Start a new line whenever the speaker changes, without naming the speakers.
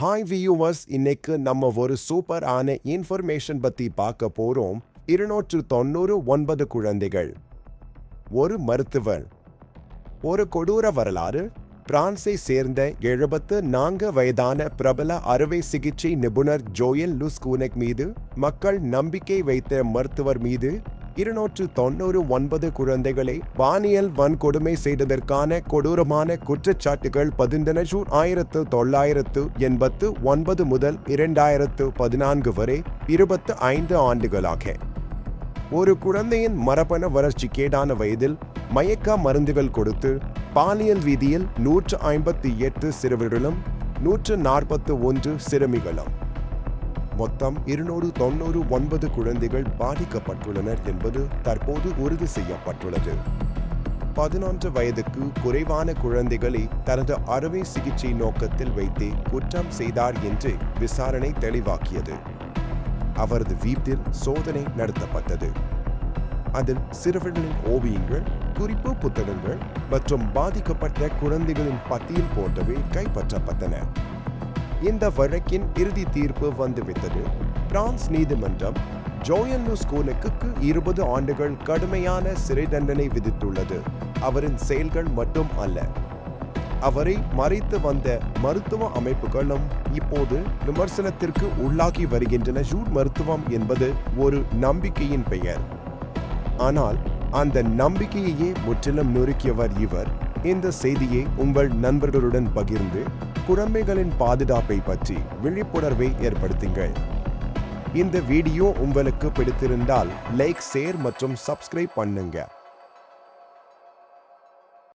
Hi viewers இன்னைக்கு நம்ம ஒரு சூப்பர் ஆன இன்ஃபர்மேஷன் பற்றி பார்க்க போகிறோம் இருநூற்று தொண்ணூறு ஒன்பது குழந்தைகள். ஒரு மருத்துவர். ஒரு கொடூர வரலாறு. பிரான்ஸை சேர்ந்த எழுபத்து நான்கு வயதான பிரபல அறுவை சிகிச்சை நிபுணர் ஜோயல் லுஸ்கூனக் மீது மக்கள் நம்பிக்கை வைத்த மருத்துவர் மீது இருநூற்று தொண்ணூறு ஒன்பது குழந்தைகளை பானியல் வன்கொடுமை செய்ததற்கான கொடூரமான குற்றச்சாட்டுகள் பதிந்தன. ஜூன் ஆயிரத்து தொள்ளாயிரத்து எண்பத்து ஒன்பது முதல் இரண்டாயிரத்து பதினான்கு வரை இருபத்து ஐந்து ஆண்டுகளாக. ஒரு குழந்தையின் மரபணு வளர்ச்சி கேடான வயதில் மயக்க மருந்துகள் கொடுத்து பாலியல் வீதியில் நூற்று ஐம்பத்தி எட்டு சிறுவர்களும் நூற்று நாற்பத்து ஒன்று சிறுமிகளும். மொத்தம் இருநூறு தொண்ணூறு ஒன்பது குழந்தைகள் பாதிக்கப்பட்டுள்ளனர் என்பது தற்போது உறுதி செய்யப்பட்டுள்ளது. பதினொன்று வயதுக்கு குறைவான குழந்தைகளை தனது அறுவை சிகிச்சை நோக்கத்தில் வைத்தே குற்றம் செய்தார் என்று விசாரணை தெளிவாக்கியது. அவரது வீட்டில் சோதனை நடத்தப்பட்டது. அதில் சிறுவர்களின் ஓவியங்கள் குறிப்பு புத்தகங்கள் மற்றும் பாதிக்கப்பட்ட குழந்தைகளின் பட்டியல் போன்றவை கைப்பற்றப்பட்டன. இந்த வழக்கின் இறுதி தீர்ப்பு வந்துவிட்டது. பிரான்ஸ் நீதிமன்றம் ஜோயன் லூஸ்கோனுக்கு இருபது ஆண்டுகள் கடுமையான சிறை தண்டனை விதித்துள்ளது. அவரின் செயல்கள் மட்டும் அல்ல அவரை மறைத்து வந்த மருத்துவ அமைப்புகளும் இப்போது விமர்சனத்திற்கு உள்ளாகி வருகின்றன. ஜூட் மருத்துவம் என்பது ஒரு நம்பிக்கையின் பெயர். ஆனால் அந்த நம்பிக்கையையே முற்றிலும் நொறுக்கியவர் இவர். இந்த செய்தியை உங்கள் நண்பர்களுடன் பகிர்ந்து குழந்தைகளின் பாதுகாப்பை பற்றி விழிப்புணர்வை ஏற்படுத்துங்கள். இந்த வீடியோ உங்களுக்கு பிடித்திருந்தால் லைக் ஷேர் மற்றும் சப்ஸ்கிரைப் பண்ணுங்கள்